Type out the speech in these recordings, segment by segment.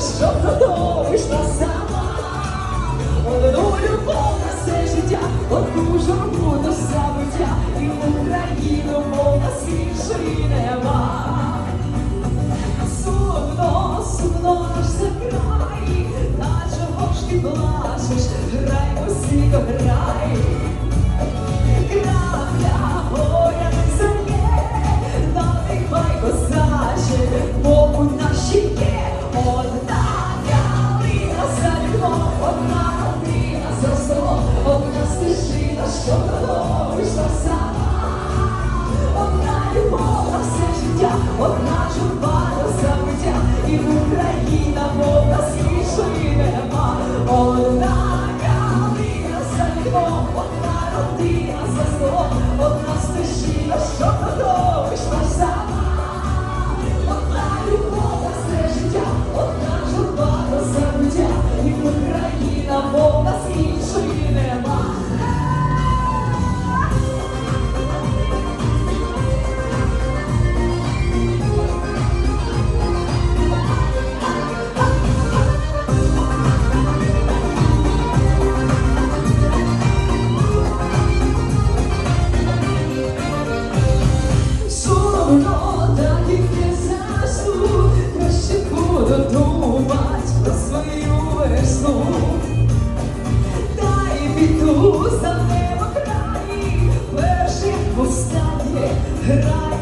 що продовжна сама. Одну любов на все життя, одну журбу до забуття, і в Україну мов нас нема. Сумно, сумно наш закрай, та чого ж ти плачеш, грай, музико, грай. 어?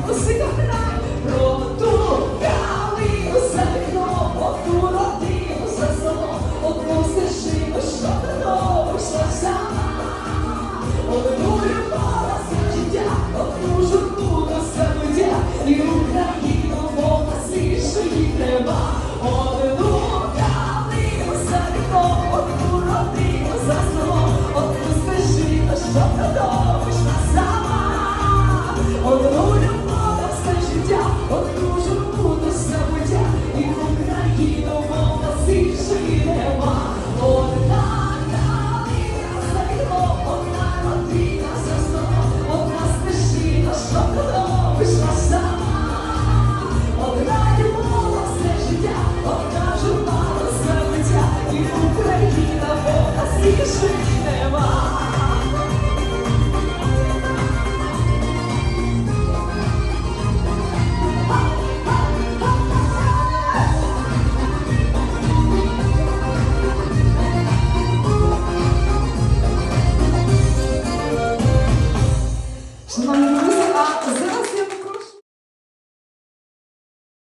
Você tá- Vamos